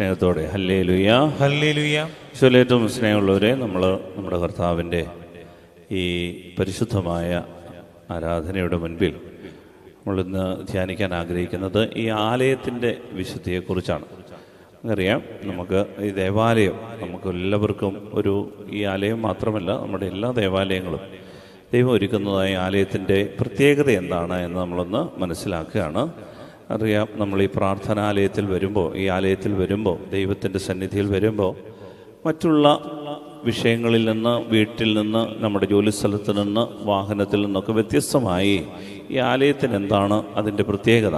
സ്നേഹത്തോടെ. ഹല്ലേ ലുയ ഹല്ലേ ഹല്ലേലൂയ ഏറ്റവും സ്നേഹമുള്ളവരെ നമ്മൾ നമ്മുടെ കർത്താവിന്റെ ഈ പരിശുദ്ധമായ ആരാധനയുടെ മുൻപിൽ നമ്മളിന്ന് ധ്യാനിക്കാൻ ആഗ്രഹിക്കുന്നത് ഈ ആലയത്തിന്റെ വിശുദ്ധിയെക്കുറിച്ചാണ്. അറിയാം നമുക്ക് ഈ ദേവാലയം നമുക്ക് എല്ലാവർക്കും ഒരു ഈ ആലയം മാത്രമല്ല നമ്മുടെ എല്ലാ ദേവാലയങ്ങളും. ദൈവം ഒരുക്കുന്നതായ ആലയത്തിന്റെ പ്രത്യേകത എന്താണ് എന്ന് നമ്മളൊന്ന് മനസ്സിലാക്കുകയാണ്. അറിയാം. നമ്മൾ ഈ പ്രാർത്ഥനാലയത്തിൽ വരുമ്പോൾ ഈ ആലയത്തിൽ വരുമ്പോൾ ദൈവത്തിന്റെ സന്നിധിയിൽ വരുമ്പോൾ മറ്റുള്ള വിഷയങ്ങളിൽ നിന്ന് വീട്ടിൽ നിന്ന് നമ്മുടെ ജോലിസ്ഥലത്ത് നിന്ന് വാഹനത്തിൽ നിന്നൊക്കെ വ്യത്യസ്തമായി ഈ ആലയത്തിന് എന്താണ് അതിന്റെ പ്രത്യേകത?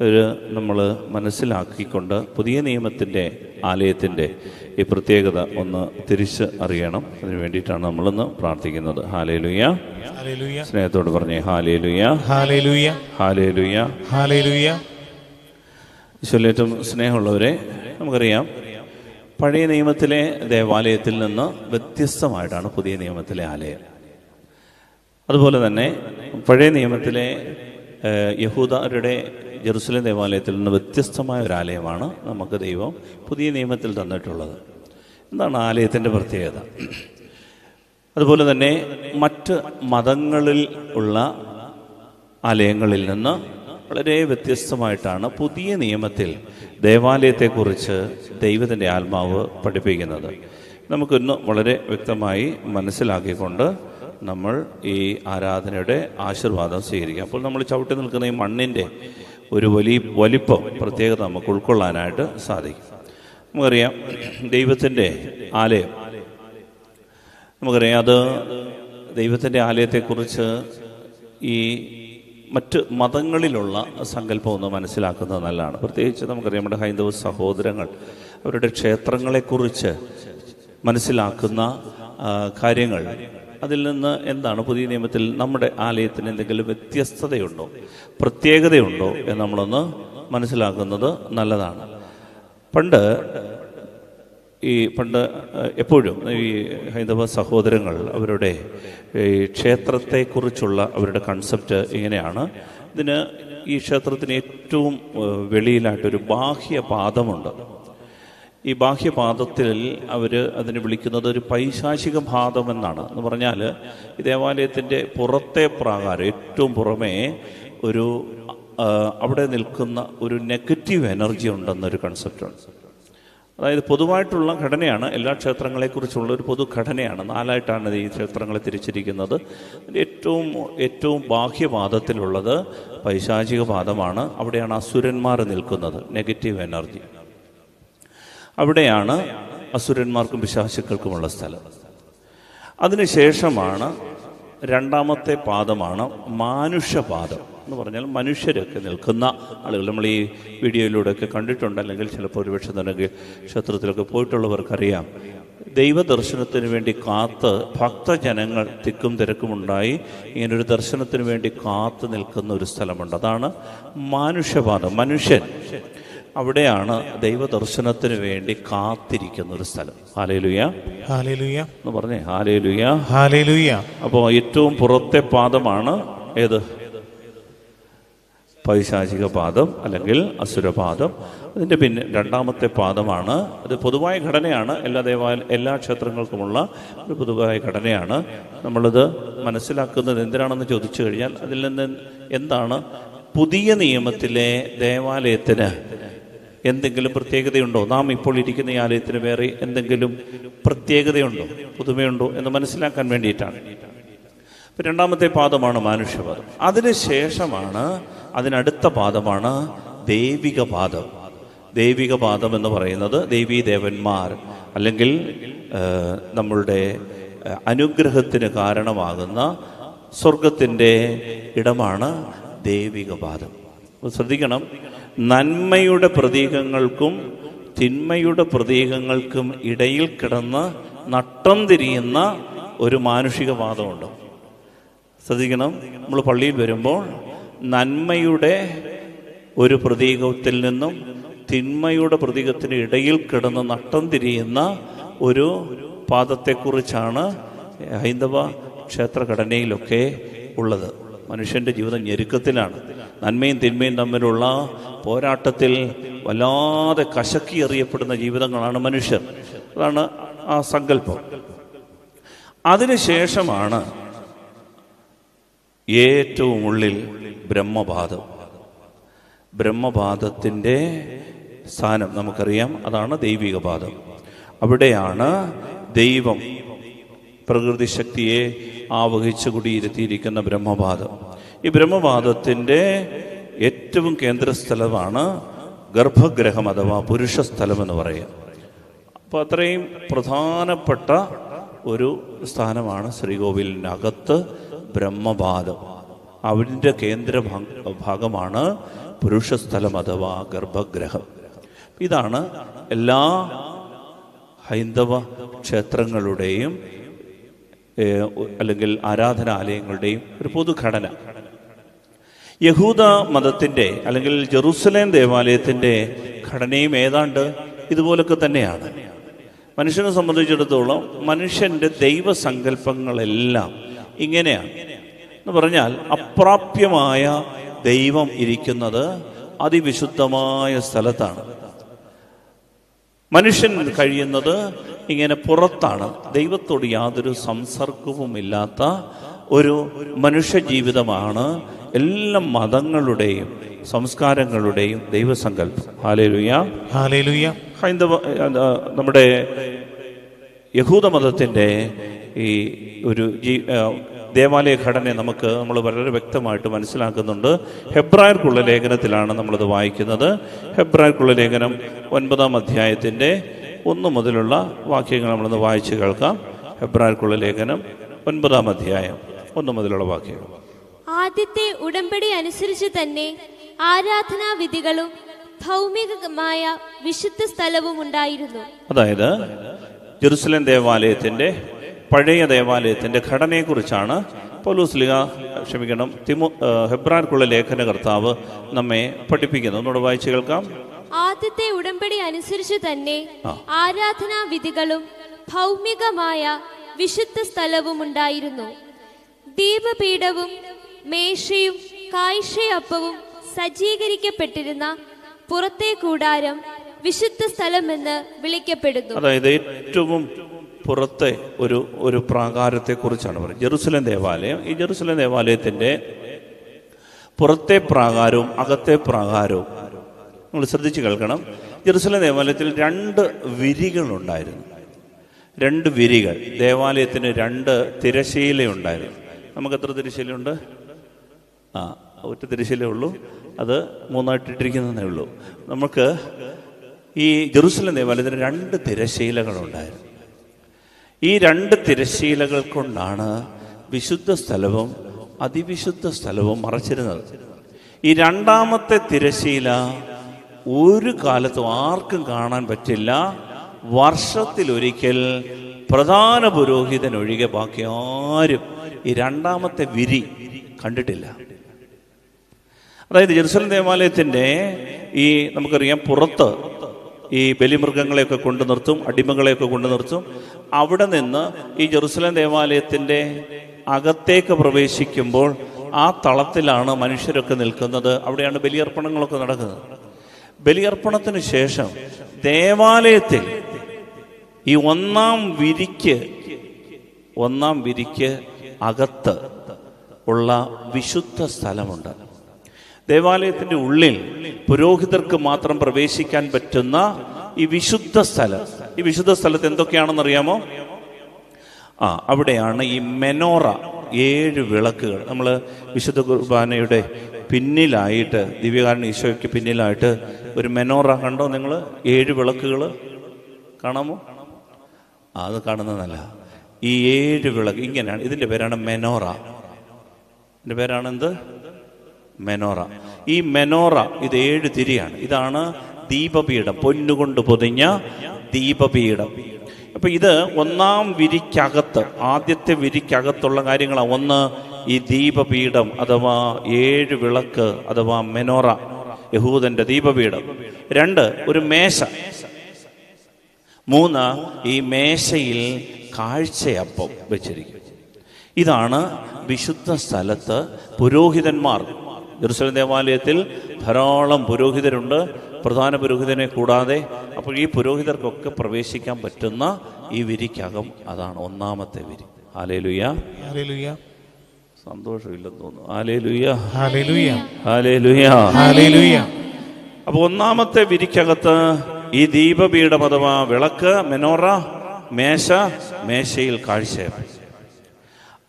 ഒരു നമ്മൾ മനസ്സിലാക്കിക്കൊണ്ട് പുതിയ നിയമത്തിന്റെ ആലയത്തിന്റെ ഈ പ്രത്യേകത ഒന്ന് തിരിച്ച് അറിയണം. അതിനു വേണ്ടിയിട്ടാണ് നമ്മളിന്ന് പ്രാർത്ഥിക്കുന്നത്. ഹാലേലുയ. സ്നേഹത്തോട് പറഞ്ഞേ ഹാലേലുയ. ഹാലേലുയ. ഹാലേലുയ. ഹാലേലുയ. ഈശ്വരേറ്റവും സ്നേഹമുള്ളവരെ നമുക്കറിയാം പഴയ നിയമത്തിലെ ദേവാലയത്തിൽ നിന്ന് വ്യത്യസ്തമായിട്ടാണ് പുതിയ നിയമത്തിലെ ആലയം. അതുപോലെ തന്നെ പഴയ നിയമത്തിലെ യഹൂദരുടെ ജെറുസലേം ദേവാലയത്തിൽ നിന്ന് വ്യത്യസ്തമായ ഒരു ആലയമാണ് നമുക്ക് ദൈവം പുതിയ നിയമത്തിൽ തന്നിട്ടുള്ളത്. എന്താണ് ആലയത്തിന്റെ പ്രത്യേകത? അതുപോലെ തന്നെ മറ്റ് മതങ്ങളിൽ ഉള്ള ആലയങ്ങളിൽ നിന്ന് വളരെ വ്യത്യസ്തമായിട്ടാണ് പുതിയ നിയമത്തിൽ ദേവാലയത്തെക്കുറിച്ച് ദൈവത്തിന്റെ ആത്മാവ് പഠിപ്പിക്കുന്നത്. നമുക്കിന്ന് വളരെ വ്യക്തമായി മനസ്സിലാക്കിക്കൊണ്ട് നമ്മൾ ഈ ആരാധനയുടെ ആശീർവാദം സ്വീകരിക്കുക അപ്പോൾ നമ്മൾ ചവിട്ടി നിൽക്കുന്ന ഈ മണ്ണിന്റെ ഒരു വലിയ വലിപ്പം പ്രത്യേകത നമുക്ക് ഉൾക്കൊള്ളാനായിട്ട് സാധിക്കും. നമുക്കറിയാം ദൈവത്തിന്റെ ആലയം. നമുക്കറിയാം അത് ദൈവത്തിന്റെ ആലയത്തെക്കുറിച്ച് ഈ മറ്റ് മതങ്ങളിലുള്ള സങ്കല്പം ഒന്ന് മനസ്സിലാക്കുന്നത് നല്ലതാണ്. പ്രത്യേകിച്ച് നമുക്കറിയാം നമ്മുടെ ഹൈന്ദവ സഹോദരങ്ങൾ അവരുടെ ക്ഷേത്രങ്ങളെക്കുറിച്ച് മനസ്സിലാക്കുന്ന കാര്യങ്ങൾ അതിൽ നിന്ന് എന്താണ് പുതിയ നിയമത്തിൽ നമ്മുടെ ആലയത്തിന് എന്തെങ്കിലും വ്യത്യസ്തതയുണ്ടോ? പ്രത്യേകതയുണ്ടോ എന്ന് നമ്മളൊന്ന് മനസ്സിലാക്കുന്നത് നല്ലതാണ്. പണ്ട് ഈ പണ്ട് എപ്പോഴും ഈ ഹൈന്ദവ സഹോദരങ്ങൾ അവരുടെ ഈ ക്ഷേത്രത്തെക്കുറിച്ചുള്ള അവരുടെ കൺസെപ്റ്റ് ഇങ്ങനെയാണ്. ഇതിന് ഈ ക്ഷേത്രത്തിന് ഏറ്റവും വെളിയിലായിട്ടൊരു ബാഹ്യ ബാഹ്യപാദമുണ്ട്. ഈ ബാഹ്യപാദത്തിൽ അവർ അതിനെ വിളിക്കുന്നത് ഒരു പൈശാചിക പാദം എന്നാണ്. എന്ന് പറഞ്ഞാൽ ഈ ദേവാലയത്തിന്റെ പുറത്തെ പ്രാകാരം ഏറ്റവും പുറമേ ഒരു അവിടെ നിൽക്കുന്ന ഒരു നെഗറ്റീവ് എനർജി ഉണ്ടെന്നൊരു കൺസെപ്റ്റാണ് അതായത് പൊതുവായിട്ടുള്ള ഘടനയാണ് എല്ലാ ക്ഷേത്രങ്ങളെക്കുറിച്ചുള്ള ഒരു പൊതു ഘടനയാണ്. നാലായിട്ടാണ് ഈ ക്ഷേത്രങ്ങളെ തിരിച്ചിരിക്കുന്നത്. ഏറ്റവും ഏറ്റവും ബാഹ്യപാദത്തിലുള്ളത് പൈശാചിക പാദമാണ്. അവിടെയാണ് അസുരന്മാർ നിൽക്കുന്നത് നെഗറ്റീവ് എനർജി. അവിടെയാണ് അസുരന്മാർക്കും പിശാശുക്കൾക്കുമുള്ള സ്ഥലം. അതിനുശേഷമാണ് രണ്ടാമത്തെ പാദമാണ് മാനുഷ്യപാദം എന്ന് പറഞ്ഞാൽ മനുഷ്യരൊക്കെ നിൽക്കുന്ന ആളുകൾ. നമ്മൾ ഈ വീഡിയോയിലൂടെയൊക്കെ കണ്ടിട്ടുണ്ട് അല്ലെങ്കിൽ ചിലപ്പോൾ ഒരുപക്ഷെ തന്നെ ക്ഷേത്രത്തിലൊക്കെ പോയിട്ടുള്ളവർക്കറിയാം. ദൈവദർശനത്തിന് വേണ്ടി കാത്ത് ഭക്തജനങ്ങൾ തിക്കും തിരക്കുമുണ്ടായി. ഇങ്ങനൊരു ദർശനത്തിന് വേണ്ടി കാത്തു നിൽക്കുന്ന ഒരു സ്ഥലമുണ്ട്. അതാണ് മാനുഷ്യപാദം മനുഷ്യൻ. അവിടെയാണ് ദൈവദർശനത്തിന് വേണ്ടി കാത്തിരിക്കുന്ന ഒരു സ്ഥലം. ഹാലേലുയ. ഹാലേലുയ. എന്ന് പറഞ്ഞേ ഹാലേലുയ. ഹാലേലുയ. അപ്പോൾ ഏറ്റവും പുറത്തെ പാദമാണ് ഏത്? പൈശാചിക പാദം അല്ലെങ്കിൽ അസുരപാദം അതിന്റെ പിന്നെ രണ്ടാമത്തെ പാദമാണ്. അത് പൊതുവായ ഘടനയാണ്. എല്ലാ ദേവാലയ എല്ലാ ക്ഷേത്രങ്ങൾക്കുമുള്ള ഒരു പൊതുവായ ഘടനയാണ്. നമ്മളിത് മനസ്സിലാക്കുന്നത് എന്തിനാണെന്ന് ചോദിച്ചു കഴിഞ്ഞാൽ അതിൽ നിന്ന് എന്താണ്? പുതിയ നിയമത്തിലെ ദേവാലയത്തിന് എന്തെങ്കിലും പ്രത്യേകതയുണ്ടോ? നാം ഇപ്പോൾ ഇരിക്കുന്ന ഈ ആലയത്തിന് വേറെ എന്തെങ്കിലും പ്രത്യേകതയുണ്ടോ? പുതുമയുണ്ടോ എന്ന് മനസ്സിലാക്കാൻ വേണ്ടിയിട്ടാണ്. രണ്ടാമത്തെ പാദമാണ് മാനുഷ്യപാദം. അതിനുശേഷമാണ് അതിനടുത്ത പാദമാണ് ദൈവിക പാദം. ദൈവിക പാദം എന്ന് പറയുന്നത് ദേവീ ദേവന്മാർ അല്ലെങ്കിൽ നമ്മളുടെ അനുഗ്രഹത്തിന് കാരണമാകുന്ന സ്വർഗത്തിന്റെ ഇടമാണ് ദൈവിക പാദം. ശ്രദ്ധിക്കണം. നന്മയുടെ പ്രതീകങ്ങൾക്കും തിന്മയുടെ പ്രതീകങ്ങൾക്കും ഇടയിൽ കിടന്ന് നട്ടം തിരിയുന്ന ഒരു മാനുഷിക പാദമുണ്ട് ശ്രദ്ധിക്കണം നമ്മൾ പള്ളിയിൽ വരുമ്പോൾ നന്മയുടെ ഒരു പ്രതീകത്തിൽ നിന്നും തിന്മയുടെ പ്രതീകത്തിന് ഇടയിൽ കിടന്ന് നട്ടം തിരിയുന്ന ഒരു പാദത്തെക്കുറിച്ചാണ് ഹൈന്ദവ ക്ഷേത്രഘടനയിലൊക്കെ ഉള്ളത്. മനുഷ്യന്റെ ജീവിതം ഞെരുക്കത്തിലാണ്. നന്മയും തിന്മയും തമ്മിലുള്ള പോരാട്ടത്തിൽ വല്ലാതെ കശക്കി എറിയപ്പെടുന്ന ജീവിതങ്ങളാണ് മനുഷ്യർ. അതാണ് ആ സങ്കല്പം. അതിനുശേഷമാണ് ഏറ്റവും ഉള്ളിൽ ബ്രഹ്മപാതം ബ്രഹ്മപാതത്തിന്റെ സ്ഥാനം നമുക്കറിയാം. അതാണ് ദൈവിക പാദം അവിടെയാണ് ദൈവം പ്രകൃതി ശക്തിയെ ആവഹിച്ചു കുടിയിരുത്തിയിരിക്കുന്ന ബ്രഹ്മപാദം. ഈ ബ്രഹ്മവാദത്തിന്റെ ഏറ്റവും കേന്ദ്രസ്ഥലമാണ് ഗർഭഗ്രഹം അഥവാ പുരുഷ സ്ഥലം എന്ന് പറയുക അപ്പോൾ അത്രയും പ്രധാനപ്പെട്ട ഒരു സ്ഥാനമാണ് ശ്രീകോവിലിനകത്ത് ബ്രഹ്മവാദം. അവന്റെ കേന്ദ്ര ഭാഗമാണ് പുരുഷസ്ഥലം അഥവാ ഗർഭഗ്രഹം ഇതാണ് എല്ലാ ഹൈന്ദവ ക്ഷേത്രങ്ങളുടെയും അല്ലെങ്കിൽ ആരാധനാലയങ്ങളുടെയും ഒരു പൊതുഘടന. യഹൂദ മതത്തിന്റെ അല്ലെങ്കിൽ ജെറൂസലേം ദേവാലയത്തിന്റെ ഘടനയും ഏതാണ്ട് ഇതുപോലൊക്കെ തന്നെയാണ്. മനുഷ്യനെ സംബന്ധിച്ചിടത്തോളം മനുഷ്യന്റെ ദൈവസങ്കല്പങ്ങളെല്ലാം ഇങ്ങനെയാണ്. എന്ന് പറഞ്ഞാൽ അപ്രാപ്യമായ ദൈവം ഇരിക്കുന്നത് അതിവിശുദ്ധമായ സ്ഥലത്താണ്. മനുഷ്യൻ കഴിയുന്നത് ഇങ്ങനെ പുറത്താണ്. ദൈവത്തോട് യാതൊരു സംസർഗവുമില്ലാത്ത ഒരു മനുഷ്യ ജീവിതമാണ് എല്ലാ മതങ്ങളുടെയും സംസ്കാരങ്ങളുടെയും ദൈവസങ്കല്പം. ഹാലേലുയ. ഹാലേലുയ. ഹൈന്ദവ നമ്മുടെ യഹൂദ മതത്തിന്റെ ഈ ഒരു ജീ ദേവാലയ ഘടന നമുക്ക് നമ്മൾ വളരെ വ്യക്തമായിട്ട് മനസ്സിലാക്കുന്നുണ്ട്. ഹെബ്രായർക്കുള്ള ലേഖനത്തിലാണ് നമ്മളത് വായിക്കുന്നത്. ഹെബ്രായർക്കുള്ള ലേഖനം ഒൻപതാം അധ്യായത്തിന്റെ ഒന്ന് മുതലുള്ള വാക്യങ്ങൾ നമ്മളൊന്ന് വായിച്ചു കേൾക്കാം. ഹെബ്രായർക്കുള്ള ലേഖനം ഒൻപതാം അധ്യായം ഒന്ന് മുതലുള്ള വാക്യങ്ങൾ. ആദ്യത്തെ ഉടമ്പടി അനുസരിച്ച് തന്നെ ആരാധനാ വിധികളും ഭൗമികമായ വിശുദ്ധ സ്ഥലവും ഉണ്ടായിരുന്നു. അതായത് ജെറുസലേം ദേവാലയത്തിന്റെ പഴയ ദേവാലയത്തിന്റെ ഘടനയെക്കുറിച്ചാണ് പൗലൂസ്ലിക ക്ഷമിക്കണം തിമു ആ, ലേഖന കർത്താവ് നമ്മെ പഠിപ്പിക്കുന്നു ഒന്നുകൂടെ വായിച്ചു കേൾക്കാം. ആദ്യത്തെ ഉടമ്പടി അനുസരിച്ച് തന്നെ. ആരാധനാ വിധികളും ഭൗമികമായ വിശുദ്ധ സ്ഥലവും ഉണ്ടായിരുന്നു. ദീപപീഠവും മേശയും കാഴ്ചയപ്പവും സജ്ജീകരിക്കപ്പെട്ടിരുന്ന പുറത്തെ കൂടാരം വിശുദ്ധ സ്ഥലമെന്ന് വിളിക്കപ്പെടുന്നു. അതായത് ഏറ്റവും പുറത്തെ ഒരു ഒരു പ്രാകാരത്തെക്കുറിച്ചാണ് പറയുന്നത്. ജെറുസലേം ദേവാലയം. ഈ ജെറുസലേം ദേവാലയത്തിന്റെ പുറത്തെ പ്രാകാരവും അകത്തെ പ്രാകാരവും നിങ്ങൾ ശ്രദ്ധിച്ച് കേൾക്കണം. ജെറുസലേം ദേവാലയത്തിൽ രണ്ട് വിരികളുണ്ടായിരുന്നു. രണ്ട് വിരികൾ. ദേവാലയത്തിന് രണ്ട് തിരശീലയുണ്ടായിരുന്നു നമുക്ക് എത്ര തിരശീലയുണ്ട് ആ ഒറ്റ തിരിശീലേ ഉള്ളൂ. അത് മൂന്നായിട്ടിട്ടിരിക്കുന്നതേ ഉള്ളൂ. നമുക്ക് ഈ ജെറുസലേം ദേവാലയത്തിന് രണ്ട് തിരശീലകളുണ്ടായിരുന്നു ഈ രണ്ട് തിരശീലകൾ കൊണ്ടാണ് വിശുദ്ധ സ്ഥലവും അതിവിശുദ്ധ സ്ഥലവും മറച്ചിരുന്നത്. ഈ രണ്ടാമത്തെ തിരശീല ഒരു കാലത്തും ആർക്കും കാണാൻ പറ്റില്ല. വർഷത്തിലൊരിക്കൽ പ്രധാന പുരോഹിതൻ ഒഴികെ ബാക്കി ആരും ഈ രണ്ടാമത്തെ വിരി കണ്ടിട്ടില്ല. അതായത് ജെറുസലം ദേവാലയത്തിന്റെ ഈ നമുക്കറിയാം പുറത്ത് ഈ ബലിമൃഗങ്ങളെയൊക്കെ കൊണ്ടു നിർത്തും അടിമകളെയൊക്കെ കൊണ്ടു നിർത്തും. അവിടെ നിന്ന് ഈ ജെറുസലേം ദേവാലയത്തിന്റെ അകത്തേക്ക് പ്രവേശിക്കുമ്പോൾ ആ തളത്തിലാണ് മനുഷ്യരൊക്കെ നിൽക്കുന്നത്. അവിടെയാണ് ബലിയർപ്പണങ്ങളൊക്കെ നടക്കുന്നത്. ബലിയർപ്പണത്തിന് ശേഷം ദേവാലയത്തിൽ ഈ ഒന്നാം വിരിക്ക് ഒന്നാം വിരിക്ക് അകത്ത് ഉള്ള വിശുദ്ധ സ്ഥലമുണ്ട്. ദേവാലയത്തിന്റെ ഉള്ളിൽ പുരോഹിതർക്ക് മാത്രം പ്രവേശിക്കാൻ പറ്റുന്ന ഈ വിശുദ്ധ സ്ഥലം. ഈ വിശുദ്ധ സ്ഥലത്ത് എന്തൊക്കെയാണെന്നറിയാമോ? ആ അവിടെയാണ് ഈ മെനോറ ഏഴ് വിളക്കുകൾ. നമ്മൾ വിശുദ്ധ കുർബാനയുടെ പിന്നിലായിട്ട് ദിവ്യകാരൻ ഈശോയ്ക്ക് പിന്നിലായിട്ട് ഒരു മെനോറ കണ്ടോ നിങ്ങൾ ഏഴ് വിളക്കുകൾ കാണാമോ? അത് കാണുന്നതല്ല. ഈ ഏഴ് വിളക്ക് ഇങ്ങനെയാണ്. ഇതിന്റെ പേരാണ് മെനോറ. ഇതിന്റെ പേരാണ് എന്ത് മെനോറ. ഈ മെനോറ ഇത് ഏഴ് തിരിയാണ്. ഇതാണ് ദീപപീഠം. പൊന്നുകൊണ്ട് പൊതിഞ്ഞ ദീപപീഠം. അപ്പൊ ഇത് ഒന്നാം വിരിക്കകത്ത് ആദ്യത്തെ വിരിക്കകത്തുള്ള കാര്യങ്ങളാണ് ഒന്ന് ഈ ദീപപീഠം അഥവാ ഏഴ് വിളക്ക് അഥവാ മെനോറ യഹൂദന്റെ ദീപപീഠം. രണ്ട് ഒരു മേശ. മൂന്ന് ഈ മേശയിൽ കാഴ്ചയപ്പം വെച്ചിരിക്കും. ഇതാണ് വിശുദ്ധ സ്ഥലത്ത് പുരോഹിതന്മാർ ജെറുസലേം ദേവാലയത്തിൽ ധാരാളം പുരോഹിതരുണ്ട്. പ്രധാന പുരോഹിതനെ കൂടാതെ അപ്പോൾ ഈ പുരോഹിതർക്കൊക്കെ പ്രവേശിക്കാൻ പറ്റുന്ന ഈ വിരിക്കകം അതാണ് ഒന്നാമത്തെ വിരി. ആലേലുയ ആലേലുയ സന്തോഷമില്ലെന്ന് തോന്നുന്നു. ആലേലുയ ആലേലുയ ആലേലുയ ആലേലുയ അപ്പോൾ ഒന്നാമത്തെ വിരിക്കകത്ത് ഈ ദീപപീഠം അഥവാ വിളക്ക് മെനോറ മേശ മേശയിൽ കാഴ്ച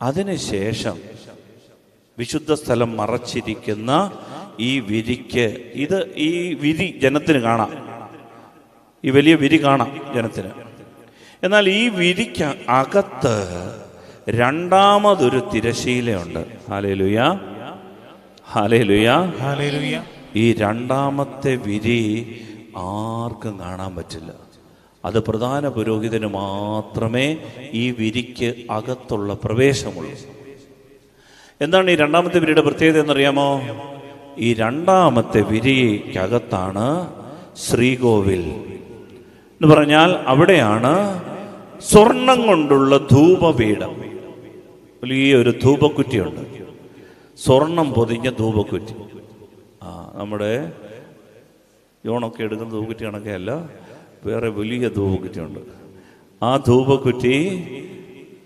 അതിനുശേഷം വിശുദ്ധ സ്ഥലം മറച്ചിരിക്കുന്ന ഈ വിരിക്ക്. ഇത് ഈ വിരി ജനത്തിന് കാണാം. ഈ വലിയ വിരി കാണാം ജനത്തിന്. എന്നാൽ ഈ വിരിക്ക് അകത്ത് രണ്ടാമതൊരു തിരശീലയുണ്ട്. ഹാലേലുയ. ഹാലേലുയ. ഹല്ലേലൂയ ഈ രണ്ടാമത്തെ വിരി ആർക്കും കാണാൻ പറ്റില്ല. അത് പ്രധാന പുരോഹിതന് മാത്രമേ ഈ വിരിക്ക് അകത്തുള്ള പ്രവേശമുള്ളൂ. എന്താണ് ഈ രണ്ടാമത്തെ വിരിയുടെ പ്രത്യേകത എന്നറിയാമോ? ഈ രണ്ടാമത്തെ വിരിക്കകത്താണ് ശ്രീകോവിൽ. എന്ന് പറഞ്ഞാൽ അവിടെയാണ് സ്വർണം കൊണ്ടുള്ള ധൂപപീഠം. വലിയൊരു ധൂപക്കുറ്റിയുണ്ട്. സ്വർണം പൊതിഞ്ഞ ധൂപക്കുറ്റി. ആ നമ്മുടെ യോണൊക്കെ എടുക്കുന്ന ധൂപക്കുറ്റി കണക്കെ അല്ല വേറെ വലിയ ധൂപക്കുറ്റിയുണ്ട്. ആ ധൂപക്കുറ്റി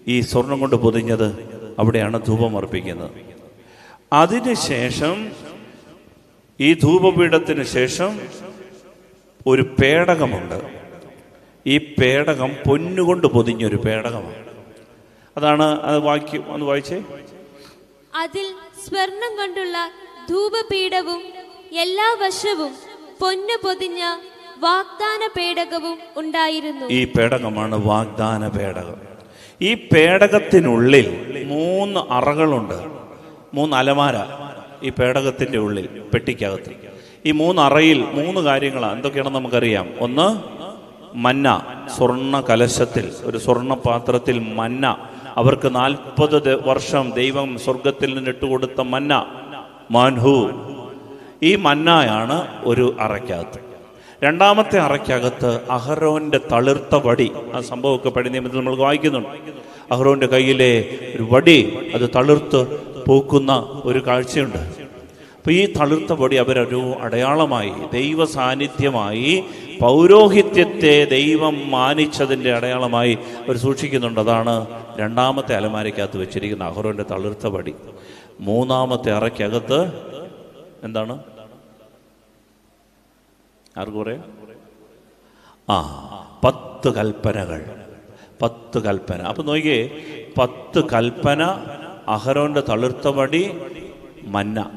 ഈ സ്വർണം കൊണ്ട് പൊതിഞ്ഞത് അവിടെയാണ് ധൂപം അർപ്പിക്കുന്നത്. അതിനുശേഷം ഈ ധൂപപീഠത്തിന് ശേഷം ഒരു പേടകമുണ്ട്. ഈ പേടകം പൊന്നുകൊണ്ട് പൊതിഞ്ഞൊരു പേടകമാണ്. അതാണ് അത് വാക്യം ഒന്ന് വായിച്ചേ. അതിൽ സ്വർണം കൊണ്ടുള്ള ധൂപപീഠവും എല്ലാ വശവും പൊന്നു പൊതിഞ്ഞ വാഗ്ദാന പേടകവും ഉണ്ടായിരുന്നു. ഈ പേടകമാണ് വാഗ്ദാന പേടകം ഈ പേടകത്തിനുള്ളിൽ മൂന്ന് അറകളുണ്ട്. മൂന്ന് അലമാര ഈ പേടകത്തിന്റെ ഉള്ളിൽ പെട്ടിക്കകത്ത്. ഈ മൂന്ന് അറയിൽ മൂന്ന് കാര്യങ്ങളാണ്. എന്തൊക്കെയാണെന്ന് നമുക്കറിയാം. ഒന്ന് മന്ന. സ്വർണ കലശത്തിൽ ഒരു സ്വർണ പാത്രത്തിൽ മന്ന. അവർക്ക് നാൽപ്പത് വർഷം ദൈവം സ്വർഗത്തിൽ നിന്ന് ഇട്ടുകൊടുത്ത മന്ന. മാൻഹു. ഈ മന്നയാണ് ഒരു അറയ്ക്കകത്ത്. രണ്ടാമത്തെ അറയ്ക്കകത്ത് അഹറോന്റെ തളിർത്ത വടി. ആ സംഭവമൊക്കെ പഴയ നിയമത്തിൽ നമ്മൾ വായിക്കുന്നുണ്ട്. അഹ്റോന്റെ കയ്യിലെ ഒരു വടി അത് തളിർത്ത് പൂക്കുന്ന ഒരു കാഴ്ചയുണ്ട്. അപ്പൊ ഈ തളിർത്ത വടി അവരൊരു അടയാളമായി ദൈവ സാന്നിധ്യമായി പൗരോഹിത്യത്തെ ദൈവം മാനിച്ചതിന്റെ അടയാളമായി അവർ സൂക്ഷിക്കുന്നുണ്ട്. അതാണ് രണ്ടാമത്തെ അലമാരയ്ക്കകത്ത് വെച്ചിരിക്കുന്ന അഹ്റോന്റെ തളിർത്ത വടി. മൂന്നാമത്തെ അറയ്ക്കകത്ത് എന്താണ്? ആർക്ക് പറയാം ആ പത്ത് കൽപ്പനകൾ. പത്ത് കൽപ്പന. അപ്പൊ നോക്കിയേ പത്ത് കൽപ്പന അഹരോന്റെ തളിർത്ത വടി മന്ന.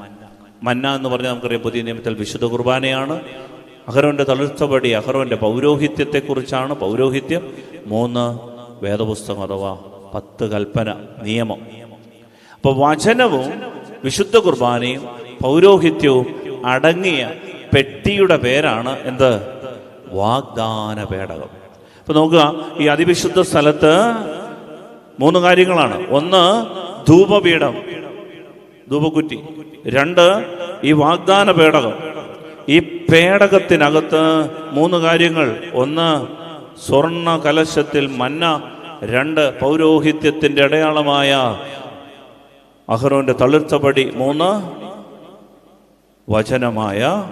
മന്ന എന്ന് പറഞ്ഞാൽ നമുക്കറിയാം പുതിയ നിയമത്തിൽ വിശുദ്ധ കുർബാനയാണ്. അഹരോന്റെ തളിർത്ത വടി അഹരോന്റെ പൗരോഹിത്യത്തെക്കുറിച്ചാണ് പൗരോഹിത്യം. മൂന്ന് വേദപുസ്തകം അഥവാ പത്ത് കൽപ്പന നിയമം. അപ്പൊ വചനവും വിശുദ്ധ കുർബാനയും പൗരോഹിത്യവും അടങ്ങിയ പെട്ടിയുടെ പേരാണ് എന്ത്? വാഗ്ദാന പേടകം അപ്പൊ നോക്കുക ഈ അതിവിശുദ്ധ സ്ഥലത്ത് മൂന്ന് കാര്യങ്ങളാണ്. ഒന്ന് ധൂപപീഠം. ധൂപക്കുറ്റി. രണ്ട് ഈ വാഗ്ദാന പേടകം ഈ പേടകത്തിനകത്ത് മൂന്ന് കാര്യങ്ങൾ. ഒന്ന് സ്വർണ കലശത്തിൽ മന്ന. രണ്ട് പൗരോഹിത്യത്തിന്റെ അടയാളമായ അഹ്റോന്റെ തളിർത്തപടി മൂന്ന് വചനമായ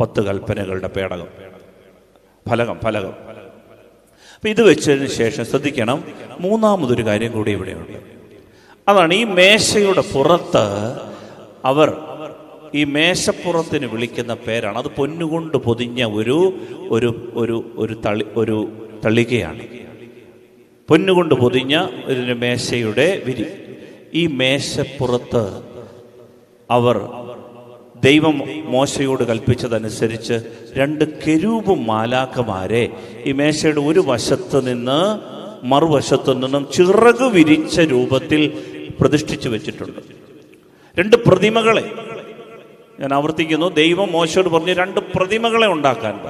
പത്ത് കൽപ്പനകളുടെ പേടകം. ഫലകം ഫലകം. അപ്പം ഇത് വെച്ചതിന് ശേഷം ശ്രദ്ധിക്കണം മൂന്നാമതൊരു കാര്യം കൂടി ഇവിടെയുണ്ട് അതാണ് ഈ മേശയുടെ പുറത്ത് അവർ ഈ മേശപ്പുറത്തിന് വിളിക്കുന്ന പേരാണ്. അത് പൊന്നുകൊണ്ട് പൊതിഞ്ഞ ഒരു ഒരു ഒരു ഒരു തളി ഒരു തളികയാണ്. പൊന്നുകൊണ്ട് പൊതിഞ്ഞ ഒരു മേശയുടെ വിരി. ഈ മേശപ്പുറത്ത് അവർ ദൈവം മോശയോട് കൽപ്പിച്ചതനുസരിച്ച് രണ്ട് കെരൂപും മാലാക്കമാരെ ഈ മേശയുടെ ഒരു വശത്ത് നിന്ന് മറുവശത്തു നിന്നും ചിറക് വിരിച്ച രൂപത്തിൽ പ്രതിഷ്ഠിച്ചു വെച്ചിട്ടുണ്ട്. രണ്ട് പ്രതിമകളെ. ഞാൻ ആവർത്തിക്കുന്നു ദൈവം മോശയോട് പറഞ്ഞു രണ്ട് പ്രതിമകളെ ഉണ്ടാക്കാൻ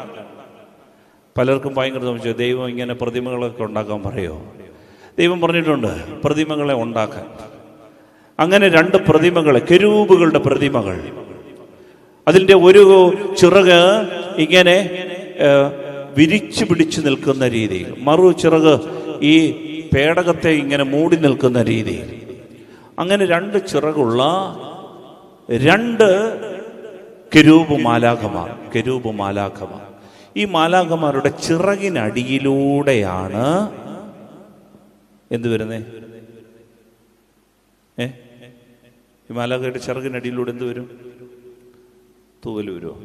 പലർക്കും ഭയങ്കര സംശയം ദൈവം ഇങ്ങനെ പ്രതിമകളൊക്കെ ഉണ്ടാക്കാൻ പറയോ? ദൈവം പറഞ്ഞിട്ടുണ്ട് പ്രതിമകളെ ഉണ്ടാക്കാൻ. അങ്ങനെ രണ്ട് പ്രതിമകളെ കെരൂബുകളുടെ പ്രതിമകൾ അതിന്റെ ഒരു ചിറക് ഇങ്ങനെ വിരിച്ചു പിടിച്ചു നിൽക്കുന്ന രീതിയിൽ മറു ചിറക് ഈ പേടകത്തെ ഇങ്ങനെ മൂടി നിൽക്കുന്ന രീതിയിൽ. അങ്ങനെ രണ്ട് ചിറകുള്ള രണ്ട് കെരൂപ് മാലാഖമാർ കെരൂപ് മാലാഖമാർ. ഈ മാലാഖമാരുടെ ചിറകിനടിയിലൂടെയാണ് എന്ത് വരുന്നേ? ഏ? ഈ മാലാഖയുടെ ചിറകിനടിയിലൂടെ എന്ത് വരും? തൂവൽ വരുമോ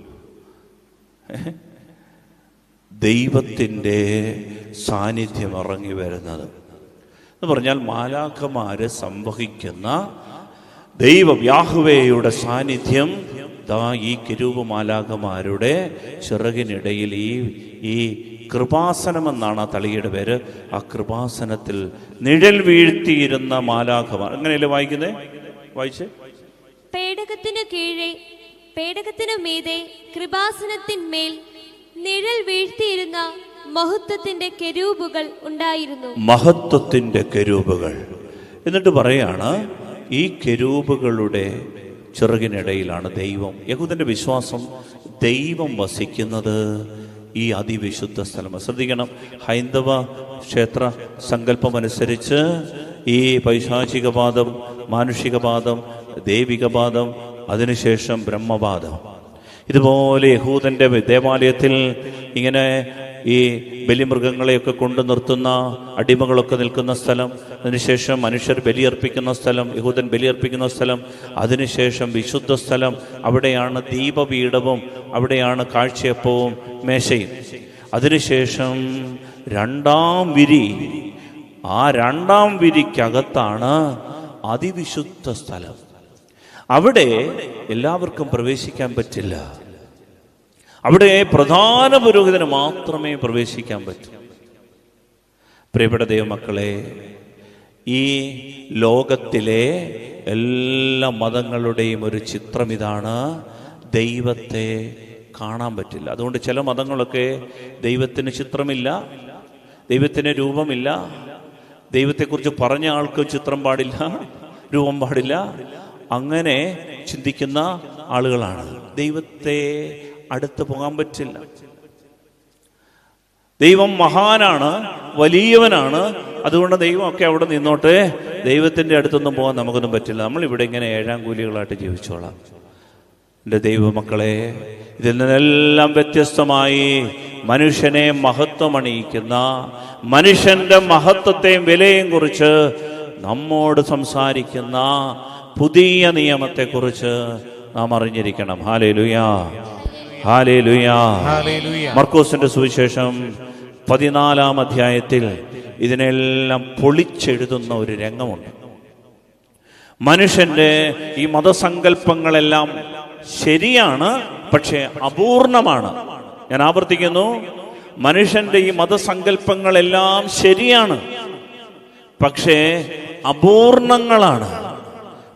ദൈവത്തിന്റെ സാന്നിധ്യം ഇറങ്ങി വരുന്നത്. എന്ന് പറഞ്ഞാൽ മാലാഖമാര് സംവഹിക്കുന്ന ദൈവ യാഹുവേയുടെ സാന്നിധ്യം ദാ ഈ കിരൂപ മാലാഖമാരുടെ ചിറകിനിടയിൽ ഈ ഈ കൃപാസനം എന്നാണ് ആ തളിയുടെ പേര്. ആ കൃപാസനത്തിൽ നിഴൽ വീഴ്ത്തിയിരുന്ന മാലാഖമാർ. അങ്ങനെയല്ലേ വായിക്കുന്നേ? വായിച്ചേ? പേടകത്തിന് കീഴെ പേടകത്തിനു മീതെ കൃപാസനത്തിന്മേൽ നിഴൽ വീഴ്ത്തിയിരുന്ന മഹത്വത്തിന്റെ കെരൂപുകൾ ഉണ്ടായിരുന്നു. മഹത്വത്തിന്റെ കെരൂപുകൾ. എന്നിട്ട് പറയാണ് ഈ കെരൂപുകളുടെ ചിറകിനിടയിലാണ് ദൈവം. യഹൂദന്റെ വിശ്വാസം ദൈവം വസിക്കുന്നത് ഈ അതിവിശുദ്ധ സ്ഥലം. ശ്രദ്ധിക്കണം ഹൈന്ദവ ക്ഷേത്ര സങ്കല്പമനുസരിച്ച് ഈ പൈശാചികവാദം മാനുഷികവാദം ദൈവികപാദം അതിനുശേഷം ബ്രഹ്മപാദം ഇതുപോലെ യഹൂദന്റെ ദേവാലയത്തിൽ ഇങ്ങനെ ഈ ബലിമൃഗങ്ങളെയൊക്കെ കൊണ്ടു നിർത്തുന്ന അടിമകളൊക്കെ നിൽക്കുന്ന സ്ഥലം അതിനുശേഷം മനുഷ്യർ ബലിയർപ്പിക്കുന്ന സ്ഥലം യഹൂദൻ ബലിയർപ്പിക്കുന്ന സ്ഥലം അതിനുശേഷം വിശുദ്ധ സ്ഥലം അവിടെയാണ് ദീപപീഠവും അവിടെയാണ് കാഴ്ചയപ്പവും മേശയും. അതിനുശേഷം രണ്ടാം വിരി ആ രണ്ടാം വിരിക്കകത്താണ് അതിവിശുദ്ധ സ്ഥലം. അവിടെ എല്ലാവർക്കും പ്രവേശിക്കാൻ പറ്റില്ല. അവിടെ പ്രധാന പുരോഹിതന് മാത്രമേ പ്രവേശിക്കാൻ പറ്റൂ. പ്രിയപ്പെട്ട ദൈവമക്കളെ ഈ ലോകത്തിലെ എല്ലാ മതങ്ങളുടെയും ഒരു ചിത്രം ഇതാണ് ദൈവത്തെ കാണാൻ പറ്റില്ല. അതുകൊണ്ട് ചില മതങ്ങളൊക്കെ ദൈവത്തിന് ചിത്രമില്ല ദൈവത്തിന് രൂപമില്ല ദൈവത്തെക്കുറിച്ച് പറഞ്ഞ ആൾക്ക് ചിത്രം പാടില്ല രൂപം പാടില്ല അങ്ങനെ ചിന്തിക്കുന്ന ആളുകളാണ്. ദൈവത്തെ അടുത്ത് പോകാൻ പറ്റില്ല. ദൈവം മഹാനാണ് വലിയവനാണ്. അതുകൊണ്ട് ദൈവമൊക്കെ അവിടെ നിന്നോട്ടെ ദൈവത്തിന്റെ അടുത്തൊന്നും പോകാൻ നമുക്കൊന്നും പറ്റില്ല. നമ്മൾ ഇവിടെ ഇങ്ങനെ ഏഴാം കൂലികളായിട്ട് ജീവിച്ചോളാം. എന്റെ ദൈവമക്കളെ ഇതിൽ നിന്നെല്ലാം വ്യത്യസ്തമായി മനുഷ്യനെ മഹത്വമണിയിക്കുന്ന മനുഷ്യന്റെ മഹത്വത്തെയും വിലയും കുറിച്ച് നമ്മോട് സംസാരിക്കുന്ന പുതിയ നിയമത്തെക്കുറിച്ച് നാം അറിഞ്ഞിരിക്കണം. ഹാലേ ലുയാ ഹാലേ ലുയാ മർക്കോസിന്റെ സുവിശേഷം പതിനാലാം അധ്യായത്തിൽ ഇതിനെല്ലാം പൊളിച്ചെഴുതുന്ന ഒരു രംഗമുണ്ട്. മനുഷ്യന്റെ ഈ മതസങ്കല്പങ്ങളെല്ലാം ശരിയാണ് പക്ഷേ അപൂർണമാണ്. ഞാൻ ആവർത്തിക്കുന്നു. മനുഷ്യന്റെ ഈ മതസങ്കല്പങ്ങളെല്ലാം ശരിയാണ് പക്ഷേ അപൂർണങ്ങളാണ്.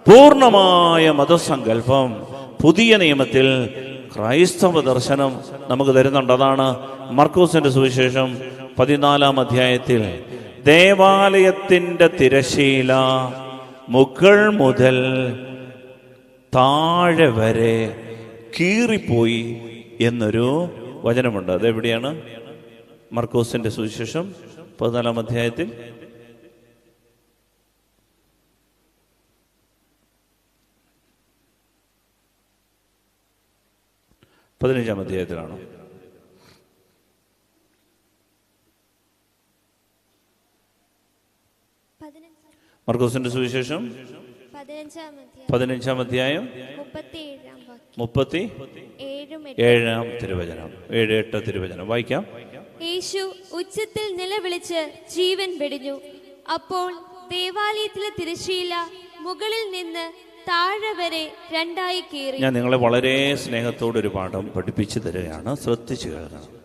പൂർണമായ മതസങ്കല്പം പുതിയ നിയമത്തിൽ ക്രൈസ്തവ ദർശനം നമുക്ക് തരുന്നുണ്ട്. അതാണ് മർക്കൂസിന്റെ സുവിശേഷം പതിനാലാം അധ്യായത്തിൽ. ദേവാലയത്തിന്റെ തിരശീല മുകൾ മുതൽ താഴെ വരെ കീറിപ്പോയി എന്നൊരു വചനമുണ്ട്. അതെവിടെയാണ്? മർക്കോസിന്റെ സുവിശേഷം പതിനാലാം അധ്യായത്തിൽ. പതിനഞ്ചാം അധ്യായത്തിലാണ്. മർക്കോസിന്റെ സുവിശേഷം? പതിനഞ്ചാം അധ്യായം മുപ്പത്തി ഏഴാം തിരുവചനം. ഏഴ് എട്ട് തിരുവചനം. വായിക്കാം. യേശു ഉച്ചത്തിൽ നിലവിളിച്ച് ജീവൻ വെടിഞ്ഞു. അപ്പോൾ ദേവാലയത്തിലെ തിരശ്ശീല മുകളിൽ നിന്ന് താഴെ വരെ രണ്ടായി കീറി. ഞാൻ നിങ്ങളെ വളരെ സ്നേഹത്തോടെ ഒരു പാഠം പഠിപ്പിച്ചു തരികയാണ്. ശ്രദ്ധിച്ചു കേൾക്കണം.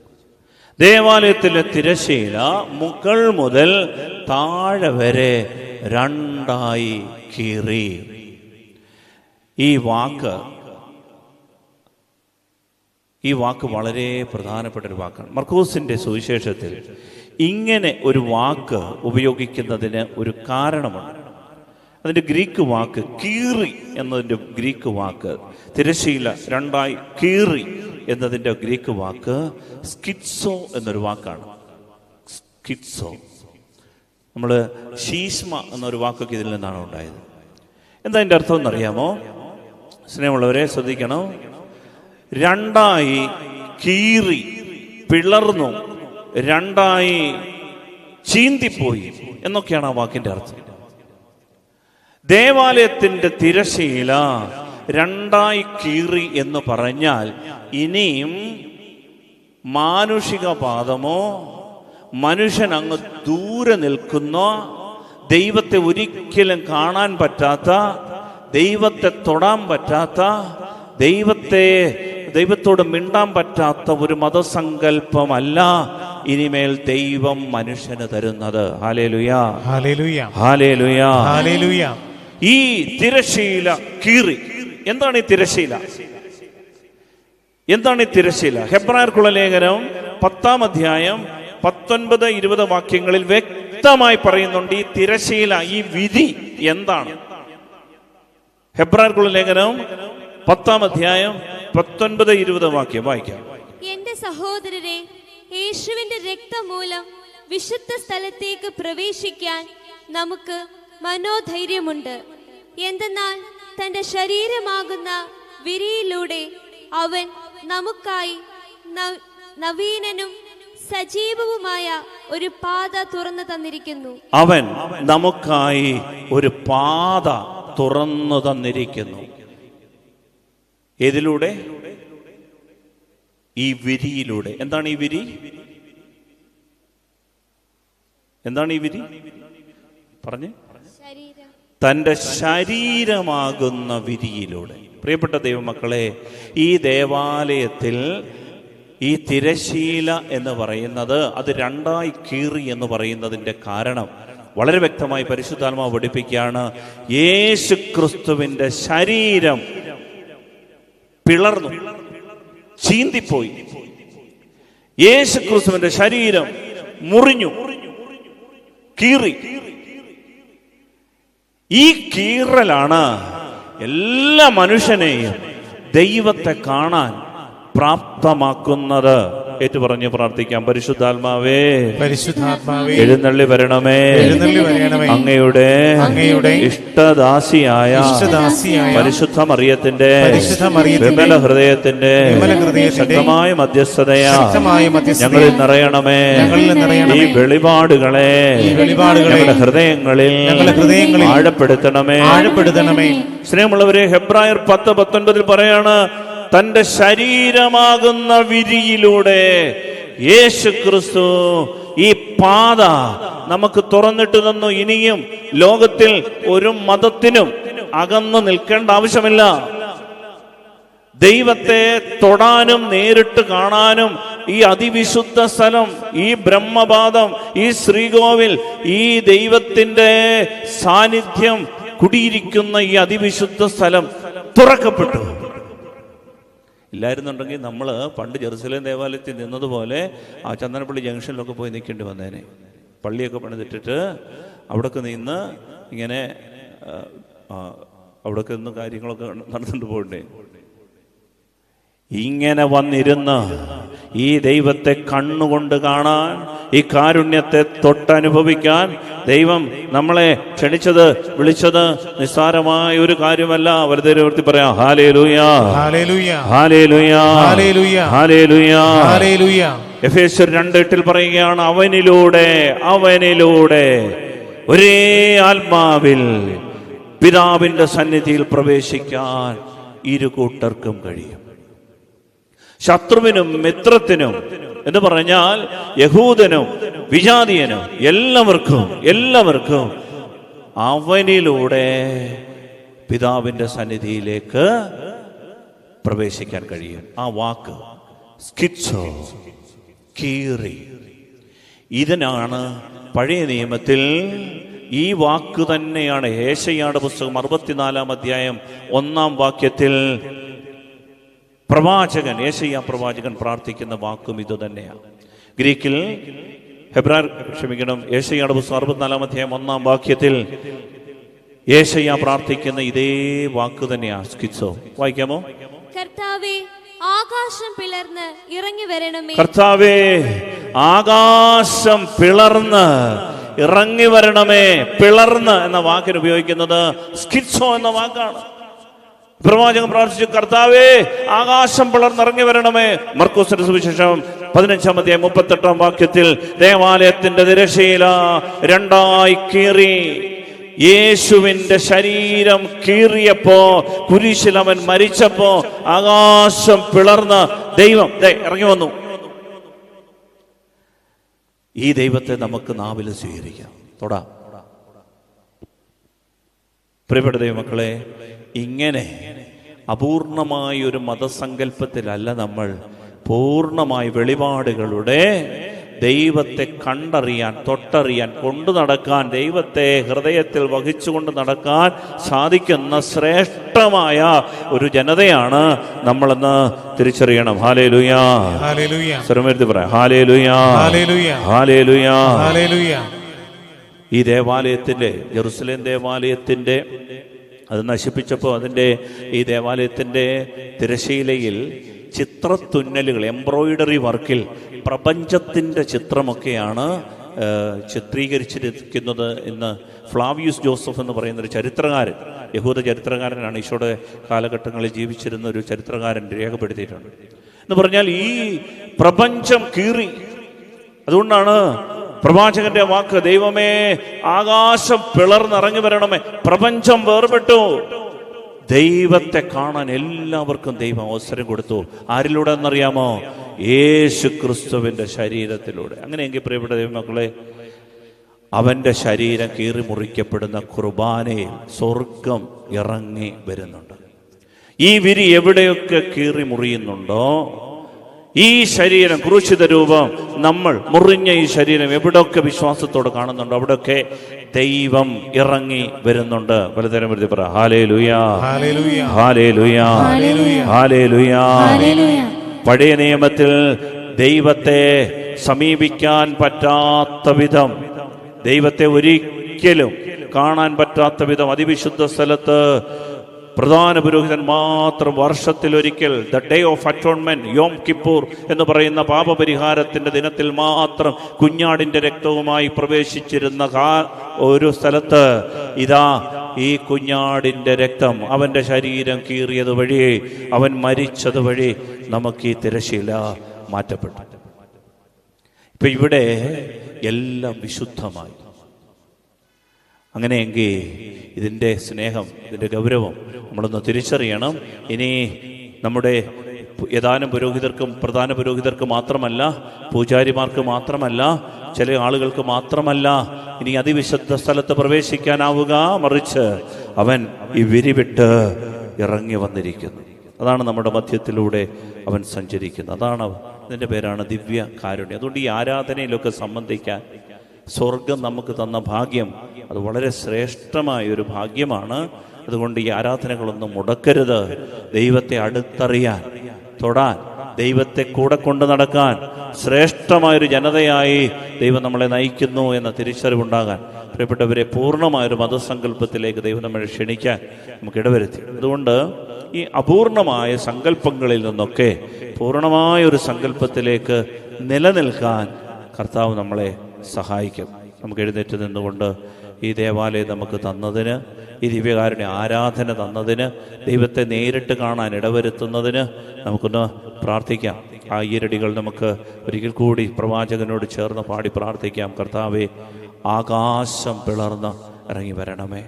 ദേവാലയത്തിലെ തിരശീല മുകൾ മുതൽ താഴെ വരെ രണ്ടായി കീറി. ഈ വാക്ക് ഈ വാക്ക് വളരെ പ്രധാനപ്പെട്ട ഒരു വാക്കാണ്. മർക്കൂസിന്റെ സുവിശേഷത്തിൽ ഇങ്ങനെ ഒരു വാക്ക് ഉപയോഗിക്കുന്നതിന് ഒരു കാരണമുണ്ട്. അതിന്റെ ഗ്രീക്ക് വാക്ക് കീറി എന്നതിന്റെ ഗ്രീക്ക് വാക്ക്. തിരശീല രണ്ടായി കീറി എന്നതിന്റെ ഗ്രീക്ക് വാക്ക് സ്കിറ്റ്സോ എന്നൊരു വാക്കാണ്. സ്കിറ്റ്സോ. നമ്മൾ ശീഷ്മ എന്നൊരു വാക്കൊക്കെ ഇതിൽ നിന്നാണ് ഉണ്ടായത്. എന്താ അതിന്റെ അർത്ഥം എന്നറിയാമോ? സ്നേഹമുള്ളവരെ ശ്രദ്ധിക്കണം. രണ്ടായി കീറി പിളർന്നു. രണ്ടായി ചീന്തിപ്പോയി എന്നൊക്കെയാണ് ആ വാക്കിന്റെ അർത്ഥം. ദേവാലയത്തിന്റെ തിരശീല രണ്ടായി കീറി എന്ന് പറഞ്ഞാൽ ഇനിയും മാനുഷിക പാദമോ മനുഷ്യൻ അങ്ങ് ദൂരെ നിൽക്കുന്ന ദൈവത്തെ ഒരിക്കലും കാണാൻ പറ്റാത്ത ദൈവത്തെ തൊടാൻ പറ്റാത്ത ദൈവത്തെ ദൈവത്തോട് മിണ്ടാൻ പറ്റാത്ത ഒരു മതസങ്കല്പമല്ല ഇനിമേൽ ദൈവം മനുഷ്യന് തരുന്നത്. Hallelujah hallelujah hallelujah hallelujah. ഈ തിരശീല കീറി. എന്താണ് ഈ തിരശീല എന്താണ് ഈ തിരശീല ഹെബ്രായർക്കുള്ള ലേഖനം പത്താം അധ്യായം പത്തൊൻപത് ഇരുപത് വാക്യങ്ങളിൽ വ്യക്തമായി പറയുന്നുണ്ട് ഈ തിരശീല ഈ വിധി എന്താണ്? ഹെബ്രായർക്കുള്ള ലേഖനം പത്താം അധ്യായം പത്തൊൻപത് ഇരുപത് വാക്യം വായിക്കാം. എന്റെ സഹോദരരെ യേശുവിന്റെ രക്തം മൂലം വിശുദ്ധ സ്ഥലത്തേക്ക് പ്രവേശിക്കാൻ നമുക്ക് മനോധൈര്യമുണ്ട്. എന്തെന്നാൽ തന്റെ ശരീരമാകുന്ന വിരിയിലൂടെ അവൻ നമുക്കായി നവീനനും സജീവവുമായ ഒരു പാത തുറന്നു തന്നിരിക്കുന്നു. അവൻ നമുക്കായി ഒരു പാത തുറന്നു തന്നിരിക്കുന്നു. ഇതിലൂടെ ഈ വിരിയിലൂടെ. എന്താണ് ഈ വിരി? എന്താണ് ഈ വിരി? പറഞ്ഞ്. തന്റെ ശരീരമാകുന്ന വിരിയിലൂടെ പ്രിയപ്പെട്ട ദൈവമക്കളെ ഈ ദേവാലയത്തിൽ ഈ തിരശീല എന്ന് പറയുന്നത് അത് രണ്ടായി കീറി എന്ന് പറയുന്നതിന്റെ കാരണം വളരെ വ്യക്തമായി പരിശുദ്ധാത്മാവ് പഠിപ്പിക്കുകയാണ്. യേശു ക്രിസ്തുവിന്റെ ശരീരം പിളർന്നു ചീന്തിപ്പോയി. യേശു ക്രിസ്തുവിന്റെ ശരീരം മുറിഞ്ഞു കീറി. ഈ കീറലാണ് എല്ലാ മനുഷ്യനെയും ദൈവത്തെ കാണാൻ പ്രാപ്തമാക്കുന്നത്. ഏറ്റു പറഞ്ഞ് പ്രാർത്ഥിക്കാം. പരിശുദ്ധാത്മാവേ പരിശുദ്ധാത്മാവേ എഴുന്നള്ളി വരണമേ. എഴുന്നള്ളി വരണമേ. അങ്ങയുടെ അങ്ങയുടെ ഇഷ്ടദാസിയായ ഇഷ്ടദാസിയായ പരിശുദ്ധ മറിയത്തിന്റെ പരിശുദ്ധ വിമല ഹൃദയത്തിന്റെ വിമല ഹൃദയത്തിന്റെ ശക്തമായ മധ്യസ്ഥതയാ ഞങ്ങളിൽ നിറയണമേ. ഈ വെളിപാടുകളെ ഞങ്ങളുടെ ഹൃദയങ്ങളിൽ ആഴപ്പെടുത്തണമേ. ആഴപ്പെടുത്തണമേ. സ്നേഹമുള്ളവരെ ഹെബ്രായർ പത്ത് പത്തൊൻപതിൽ പറയാണ് തന്റെ ശരീരമാകുന്ന വിരിയിലൂടെ യേശു ക്രിസ്തു ഈ പാത നമുക്ക് തുറന്നിട്ട് തന്നു. ഇനിയും ലോകത്തിൽ ഒരു മതത്തിനും അകന്നു നിൽക്കേണ്ട ആവശ്യമില്ല. ദൈവത്തെ തൊടാനും നേരിട്ട് കാണാനും ഈ അതിവിശുദ്ധ സ്ഥലം ഈ ബ്രഹ്മപാദം ഈ ശ്രീകോവിൽ ഈ ദൈവത്തിന്റെ സാന്നിധ്യം കുടിയിരിക്കുന്ന ഈ അതിവിശുദ്ധ സ്ഥലം തുറക്കപ്പെട്ടു. ഇല്ലായിരുന്നുണ്ടെങ്കിൽ നമ്മൾ പണ്ട് ജെറുസലേം ദേവാലയത്തിൽ നിന്നതുപോലെ ആ ചന്ദനപ്പള്ളി ജംഗ്ഷനിലൊക്കെ പോയി നിൽക്കേണ്ടി വന്നേനെ. പള്ളിയൊക്കെ പണിതിട്ടിട്ട് അവിടൊക്കെ നിന്ന് ഇങ്ങനെ ആ, ആ, അവിടൊക്കെ നിന്ന് കാര്യങ്ങളൊക്കെ നടന്നുകൊണ്ട് പോകണ്ടേ. ഇങ്ങനെ വന്നിരുന്ന് ഈ ദൈവത്തെ കണ്ണുകൊണ്ട് കാണാൻ ഈ കാരുണ്യത്തെ തൊട്ടനുഭവിക്കാൻ ദൈവം നമ്മളെ ക്ഷണിച്ചത് വിളിച്ചത് നിസ്സാരമായ ഒരു കാര്യമല്ല. വെറുതെ വൃത്തി പറയാം. ഹാലേ ലൂയാ ഹല്ലേലൂയ ഹാലേ ലൂയാ ഹല്ലേലൂയ. ഹാലേ ലൂയാ ഹല്ലേലൂയ എഫേശ്വർ രണ്ട് എട്ടിൽ പറയുകയാണ് അവനിലൂടെ അവനിലൂടെ ഒരേ ആത്മാവിൽ പിതാവിന്റെ സന്നിധിയിൽ പ്രവേശിക്കാൻ ഇരു കൂട്ടർക്കും കഴിയും. ശത്രുവിനും മിത്രത്തിനും എന്ന് പറഞ്ഞാൽ യഹൂദനും വിജാതിയനും എല്ലാവർക്കും എല്ലാവർക്കും അവനിലൂടെ പിതാവിന്റെ സന്നിധിയിലേക്ക് പ്രവേശിക്കാൻ കഴിയും. ആ വാക്ക് സ്കിറ്റ്സോ കീറി. ഇതിനാണ് പഴയ നിയമത്തിൽ ഈ വാക്ക് തന്നെയാണ് ഏഷയാട് പുസ്തകം അറുപത്തിനാലാം അധ്യായം ഒന്നാം വാക്യത്തിൽ പ്രവാചകൻ ഏശയ്യ പ്രവാചകൻ പ്രാർത്ഥിക്കുന്ന വാക്കും ഇതുതന്നെയാണ് ഗ്രീക്കിൽ ഹെബ്രാർ ക്ഷമിക്കണം ഏഷയ്യാട് പുസ്തകം അറുപത്തിനാലാം അധ്യായം ഒന്നാം വാക്യത്തിൽ ഏശയ്യ പ്രാർത്ഥിക്കുന്ന ഇതേ വാക്ക് തന്നെയാ സ്കിച്ചോ വായിക്കാമോ? കർത്താവേ ആകാശം പിളർന്ന് ഇറങ്ങി വരണമേ. കർത്താവേ ആകാശം പിളർന്ന് ഇറങ്ങി വരണമേ. പിളർന്ന് എന്ന വാക്കിന് ഉപയോഗിക്കുന്നത് സ്കിറ്റ്സോ എന്ന വാക്കാണ്. പ്രവാചകൻ പ്രാർത്ഥിച്ചു കർത്താവേ ആകാശം പിളർന്നിറങ്ങി വരണമേ. മർക്കോസിന്റെ സുവിശേഷം പതിനഞ്ചാം അധ്യായം മുപ്പത്തെട്ടാം വാക്യത്തിൽ ദേവാലയത്തിന്റെ തിരശീല രണ്ടായി കീറി. യേശുവിന്റെ ശരീരം കീറിയപ്പോ കുരിശിൽ അവൻ മരിച്ചപ്പോ ആകാശം പിളർന്ന് ദൈവം. ഇറങ്ങി വന്നു. ഈ ദൈവത്തെ നമുക്ക് നാവിൽ സ്വീകരിക്കാം. തൊടാം. പ്രിയപ്പെട്ട ദൈവമക്കളെ ഇങ്ങനെ അപൂർണമായ ഒരു മതസങ്കല്പത്തിലല്ല നമ്മൾ പൂർണമായി വെളിപാടുകളുടെ ദൈവത്തെ കണ്ടറിയാൻ തൊട്ടറിയാൻ കൊണ്ടു നടക്കാൻ ദൈവത്തെ ഹൃദയത്തിൽ വഹിച്ചുകൊണ്ട് നടക്കാൻ സാധിക്കുന്ന ശ്രേഷ്ഠമായ ഒരു ജനതയാണ് നമ്മളെന്ന് തിരിച്ചറിയണം. ഹാലേ ലുയാ ഹല്ലേലൂയ സ്വരമെടുത്ത് പറയാം. ഹാലേ ലുയാ ഹല്ലേലൂയ ഹാലേ ലുയാ ഹല്ലേലൂയ ഈ ദേവാലയത്തിന്റെ ജെറുസലേം ദേവാലയത്തിന്റെ അത് നശിപ്പിച്ചപ്പോൾ അതിന്റെ ഈ ദേവാലയത്തിന്റെ തിരശീലയിൽ ചിത്രത്തുന്നലുകൾ എംബ്രോയിഡറി വർക്കിൽ പ്രപഞ്ചത്തിന്റെ ചിത്രമൊക്കെയാണ് ചിത്രീകരിച്ചിരിക്കുന്നത് എന്ന് ഫ്ലാവിയൂസ് ജോസഫ് എന്ന് പറയുന്ന ഒരു ചരിത്രകാരൻ യഹൂദ ചരിത്രകാരനാണ് ഈശോയുടെ കാലഘട്ടങ്ങളിൽ ജീവിച്ചിരുന്ന ഒരു ചരിത്രകാരൻ രേഖപ്പെടുത്തിയിട്ടുണ്ട്. എന്ന് പറഞ്ഞാൽ ഈ പ്രപഞ്ചം കീറി. അതുകൊണ്ടാണ് പ്രവാചകന്റെ വാക്ക് ദൈവമേ ആകാശം പിളർന്നിറങ്ങി വരണമേ പ്രപഞ്ചം വേർപെട്ടു. ദൈവത്തെ കാണാൻ എല്ലാവർക്കും ദൈവം അവസരം കൊടുത്തു. ആരിലൂടെ എന്നറിയാമോ? യേശു ക്രിസ്തുവിന്റെ ശരീരത്തിലൂടെ. അങ്ങനെയെങ്കിൽ പ്രിയപ്പെട്ട ദൈവമക്കളെ അവന്റെ ശരീരം കീറി മുറിക്കപ്പെടുന്ന കുർബാനയിൽ സ്വർഗം ഇറങ്ങി വരുന്നുണ്ട്. ഈ വിരി എവിടെയൊക്കെ കീറി മുറിയുന്നുണ്ടോ ഈ ശരീരം ക്രൂശിത രൂപം നമ്മൾ മുറിഞ്ഞ ഈ ശരീരം എവിടെയൊക്കെ വിശ്വാസത്തോടെ കാണുന്നുണ്ടോ അവിടെയൊക്കെ ദൈവം ഇറങ്ങി വരുന്നുണ്ട്. പലതരം വരുത്തി പറ ഹാലേ ലുയാ ഹാലേ ലുയാ ഹാലേ ലുയാ പഴയ നിയമത്തിൽ ദൈവത്തെ സമീപിക്കാൻ പറ്റാത്ത വിധം ദൈവത്തെ ഒരിക്കലും കാണാൻ പറ്റാത്ത വിധം അതിവിശുദ്ധ സ്ഥലത്ത് പ്രധാന പുരോഹിതൻ മാത്രം വർഷത്തിലൊരിക്കൽ the day of atonement Yom Kippur എന്ന് പറയുന്ന പാപപരിഹാരത്തിന്റെ ദിനത്തിൽ മാത്രം കുഞ്ഞാടിന്റെ രക്തവുമായി പ്രവേശിച്ചിരുന്ന ഒരു സ്ഥലത്ത് ഇതാ ഈ കുഞ്ഞാടിന്റെ രക്തം അവന്റെ ശരീരം കീറിയത് വഴി അവൻ മരിച്ചത് വഴി നമുക്ക് ഈ തിരശീല മാറ്റപ്പെട്ടു. ഇപ്പൊ ഇവിടെ എല്ലാം വിശുദ്ധമായി. അങ്ങനെയെങ്കിൽ ഇതിന്റെ സ്നേഹം ഇതിന്റെ ഗൗരവം നമ്മളൊന്ന് തിരിച്ചറിയണം. ഇനി നമ്മുടെ ഏതാനും പുരോഹിതർക്കും പ്രധാന പുരോഹിതർക്ക് മാത്രമല്ല പൂജാരിമാർക്ക് മാത്രമല്ല ചില ആളുകൾക്ക് മാത്രമല്ല ഇനി അതിവിശുദ്ധ സ്ഥലത്ത് പ്രവേശിക്കാനാവുക. മറിച്ച് അവൻ ഈ വിരിവിട്ട് ഇറങ്ങി വന്നിരിക്കുന്നു. അതാണ് നമ്മുടെ മധ്യത്തിലൂടെ അവൻ സഞ്ചരിക്കുന്നത്. അതാണ് ഇതിന്റെ പേരാണ് ദിവ്യ കാരുണ്യം അതുകൊണ്ട് ഈ ആരാധനയിലൊക്കെ സംബന്ധിക്കാൻ സ്വർഗം നമുക്ക് തന്ന ഭാഗ്യം അത് വളരെ ശ്രേഷ്ഠമായ ഒരു ഭാഗ്യമാണ്. അതുകൊണ്ട് ഈ ആരാധനകളൊന്നും മുടക്കരുത്. ദൈവത്തെ അടുത്തറിയാൻ തൊടാൻ ദൈവത്തെ കൂടെ കൊണ്ട് നടക്കാൻ ശ്രേഷ്ഠമായൊരു ജനതയായി ദൈവം നമ്മളെ നയിക്കുന്നു എന്ന തിരിച്ചറിവുണ്ടാകാൻ. പ്രിയപ്പെട്ടവരെ പൂർണമായൊരു മതസങ്കല്പത്തിലേക്ക് ദൈവം നമ്മളെ ക്ഷണിക്കാൻ നമുക്ക് ഇടവരുത്തി. അതുകൊണ്ട് ഈ അപൂർണമായ സങ്കല്പങ്ങളിൽ നിന്നൊക്കെ പൂർണമായൊരു സങ്കല്പത്തിലേക്ക് നിലനിൽക്കാൻ കർത്താവ് നമ്മളെ സഹായിക്കും. നമുക്ക് എഴുന്നേറ്റ് നിന്നുകൊണ്ട് ഈ ദേവാലയം നമുക്ക് തന്നതിന് ഈ ദിവ്യകാരുടെ ആരാധന തന്നതിന് ദൈവത്തെ നേരിട്ട് കാണാൻ ഇടവരുത്തുന്നതിന് നമുക്കൊന്ന് പ്രാർത്ഥിക്കാം. ആ ഈരടികൾ നമുക്ക് ഒരിക്കൽ കൂടി പ്രവാചകനോട് ചേർന്ന് പാടി പ്രാർത്ഥിക്കാം. കർത്താവെ ആകാശം പിളർന്ന് ഇറങ്ങി വരണമേ.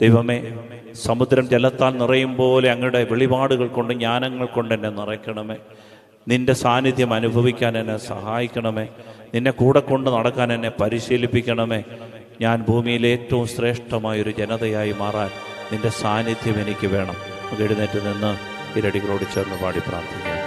ദൈവമേ സമുദ്രം ജലത്താൽ നിറയും പോലെ അങ്ങയുടെ വെളിപാടുകൾ കൊണ്ട് ജ്ഞാനങ്ങൾ കൊണ്ട് എന്നെ നിറയ്ക്കണമേ. നിന്റെ സാന്നിധ്യം അനുഭവിക്കാൻ എന്നെ സഹായിക്കണമേ. നിന്നെ കൂടെ കൊണ്ട് നടക്കാൻ എന്നെ പരിശീലിപ്പിക്കണമേ. ഞാൻ ഭൂമിയിലെ ഏറ്റവും ശ്രേഷ്ഠമായൊരു ജനതയായി മാറാൻ നിന്റെ സാന്നിധ്യം എനിക്ക് വേണം. എഴുന്നേറ്റ് നിന്ന് ഇരടികളോട് ചേർന്ന് പാടി പ്രാർത്ഥിക്കാം.